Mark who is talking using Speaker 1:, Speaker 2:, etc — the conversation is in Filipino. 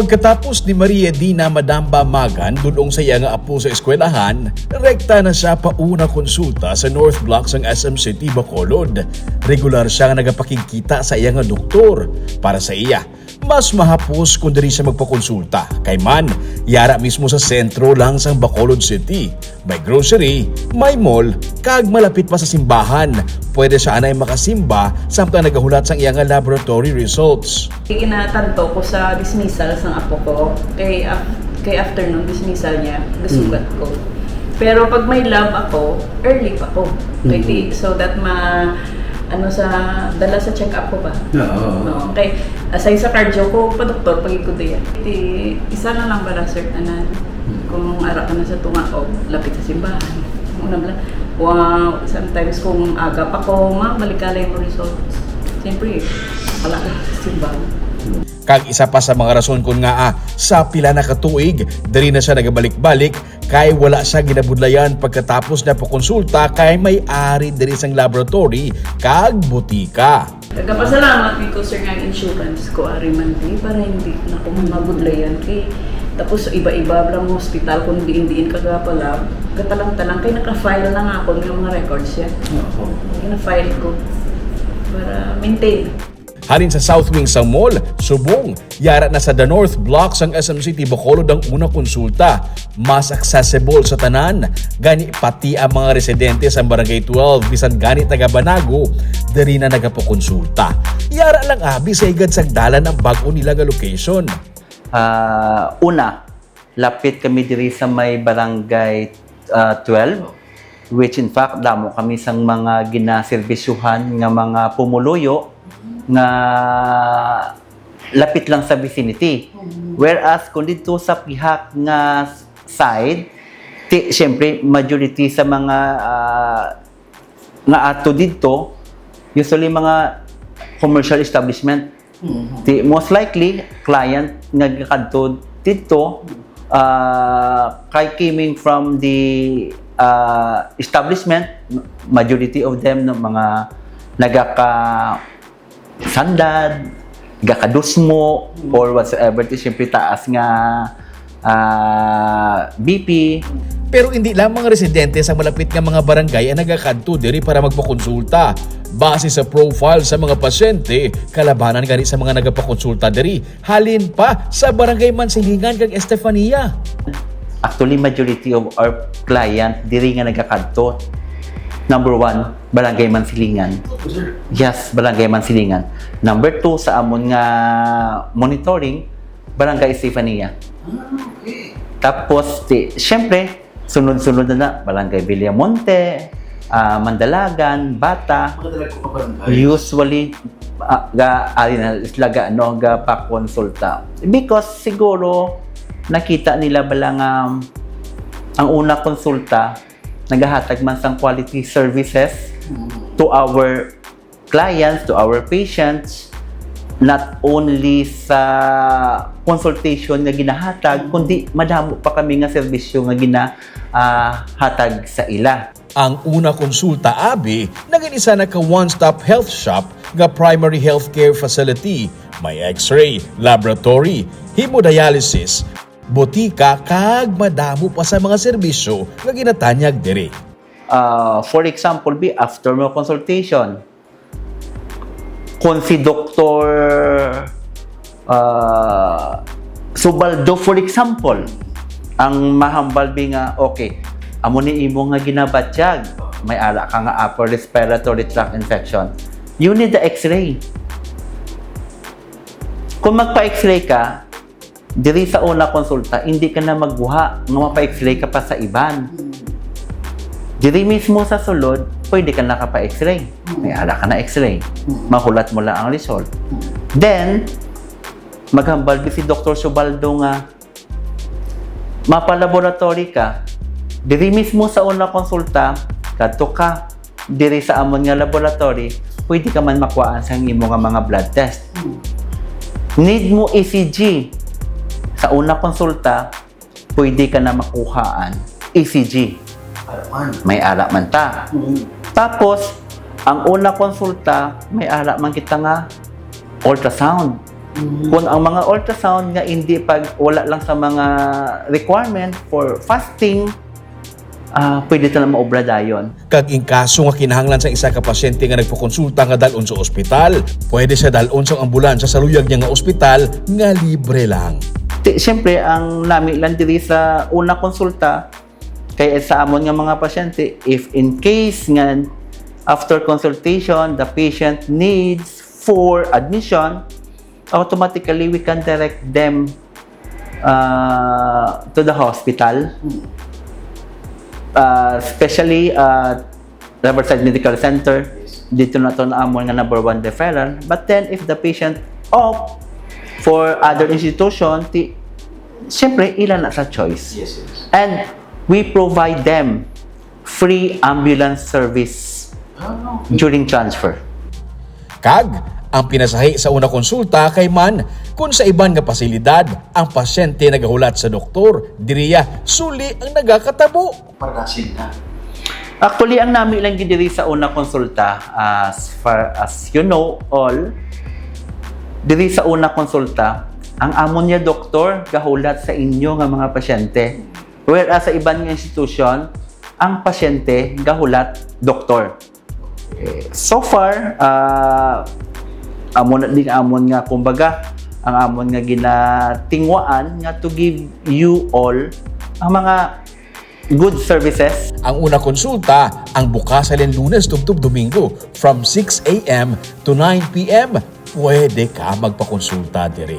Speaker 1: Pagkatapos ni Maria Dina Madamba Magan dulong sa iya nga apo sa eskwelahan, rekta na siya pauna konsulta sa North Block ng SM City Bacolod. Regular siya nga nagapakikita sa iya nga doktor. Para sa iya, mas mahapos kung diri siya magpakonsulta. Kay man, yara mismo sa sentro lang sa Bacolod City. May grocery, may mall, kag malapit pa sa simbahan. Pwede siya anay makasimba samtang nagahulat sa iya nga laboratory results.
Speaker 2: Ginatanto ko sa dismissal ng apo ko. Kay, af- kay after nung dismissal niya, gasugat ko. Pero pag may lab ako, early pa ko. Kay di, so that ma ano sa dala sa check-up ko ba?
Speaker 3: Oo.
Speaker 2: No, kay aside sa cardio ko, pa doktor pag ko diya. Di isa na lang bara sir anan. Kung ara ka na sa tunga o lapit sa simbahan. Una bala. Wow, sometimes kung aga pa ko, ma, balikalay mo results. Siyempre, wala ka sa simbahan.
Speaker 1: Kag isa pa sa mga rason kun nga ah, sa pila na katuig, diri na siya nagabalik-balik kay wala siya ginabudlayan pagkatapos na pakonsulta kay may ari diri sang laboratory kag butika.
Speaker 2: Nagpasalamat ko sir nga insurance ko ari man di para hindi na ko mabudlayan kay tapos iba-iba lang mo hospital kung diin-diin ka ga pala gatalang-talang kay naka-file na nga ako ng mga records yan.
Speaker 3: Oo.
Speaker 2: Gina-file ko para maintain.
Speaker 1: Halin sa South Wing sa mall, subong, yara na sa The North Block sang SM City Bacolod ang una konsulta. Mas accessible sa tanan, gani pati ang mga residente sa Barangay 12 bisan gani taga Banago, diri na nagapakonsulta. Yara lang abi sa igad sagdalan ang bago nila nga location.
Speaker 4: Ah, una, lapit kami diri sa may barangay ah, 12 which in fact damo kami sang mga ginaserbisyuhan nga mga pumuluyo nga lapit lang sa vicinity. Whereas kung dito sa pihak nga side, ti, syempre majority sa mga ah, nga ato dito usually mga commercial establishment. Di, most likely, client nga kadto dito uh, kay coming from the uh, establishment, majority of them no, mga nagaka sandad, gakadusmo, or whatsoever. Di syempre taas nga uh, BP,
Speaker 1: Pero hindi lang mga residente sa malapit nga mga barangay ang nagakadto diri para magpakonsulta. Base sa profile sa mga pasyente, kalabanan gani sa mga nagapakonsulta diri. Halin pa sa barangay Mansilingan kag Estefania.
Speaker 4: Actually, majority of our client diri nga nagakadto. Number one, Barangay Mansilingan. Yes, Barangay Mansilingan. Number two, sa amon nga monitoring, Barangay Estefania. Tapos, di, syempre, sunod-sunod na na, Barangay Villamonte, ah, Mandalagan, Bata, usually uh, ga ali na isla ga ga pa konsulta because siguro nakita nila bala nga ang una konsulta nagahatag man sang quality services to our clients to our patients not only sa consultation nga ginahatag kundi madamo pa kami nga serbisyo nga ginahatag sa ila
Speaker 1: Ang una konsulta abi naging isa na ka one-stop health shop nga primary healthcare facility. May x-ray, laboratory, hemodialysis, botika kag madamo pa sa mga serbisyo nga ginatanyag diri.
Speaker 4: uh, for example, be after mo consultation, kung si Dr. Uh, Subaldo, for example, ang mahambal bi nga, okay, amo ni imo nga ginabatyag, may ala ka nga upper respiratory tract infection, you need the x-ray. Kung magpa-x-ray ka, diri sa una konsulta, hindi ka na magbuha nga mapa-x-ray ka pa sa iban. Diri mismo sa sulod, pwede ka nakapa-x-ray. May ala ka na x-ray. Mahulat mo lang ang result. Then, maghambal si Dr. Subaldo nga mapa-laboratory ka, diri mismo sa una konsulta, kadto ka, diri sa amon nga laboratory, pwede ka man makuhaan sa imo nga mga blood test. Need mo ECG. Sa una konsulta, pwede ka na makuhaan ECG. May ara man ta. Tapos, ang una konsulta, may ara man kita nga ultrasound. Kung ang mga ultrasound nga hindi pag wala lang sa mga requirement for fasting, ah pwede ta na maobra dayon.
Speaker 1: Kag in kaso nga kinahanglan sa isa ka pasyente nga nagpakonsulta nga dalon sa ospital, pwede siya dalon sa ambulansya sa luyag niya nga ospital nga libre lang.
Speaker 4: Siyempre, ang nami lang diri sa una konsulta, kaya sa amon nga mga pasyente, if in case nga after consultation, the patient needs for admission, automatically we can direct them uh, to the hospital. Uh, especially at Riverside Medical Center, dito na to na amon nga number one referral. But then, if the patient opt for other institution, ti, siyempre, ilan na sa choice.
Speaker 3: Yes, yes.
Speaker 4: And we provide them free ambulance service
Speaker 3: Ah,
Speaker 4: during transfer.
Speaker 1: Kag, ang pinasahi sa una konsulta kay man kung sa iban nga pasilidad ang pasyente nagahulat sa doktor, diriya suli ang nagakatabo.
Speaker 3: Parasin na.
Speaker 4: Actually, ang nami lang gidiri sa una konsulta, as far as you know all, diri sa una konsulta, ang amon niya doktor gahulat sa inyo nga mga pasyente. Whereas sa iban nga institusyon, ang pasyente gahulat doktor. Eh, So far, ah amon din amon nga kumbaga ang amon nga ginatingwaan nga to give you all ang mga good services
Speaker 1: Ang una konsulta ang bukas alin lunes tubtub domingo from 6 a.m. to 9 p.m. Pwede ka magpakonsulta dire.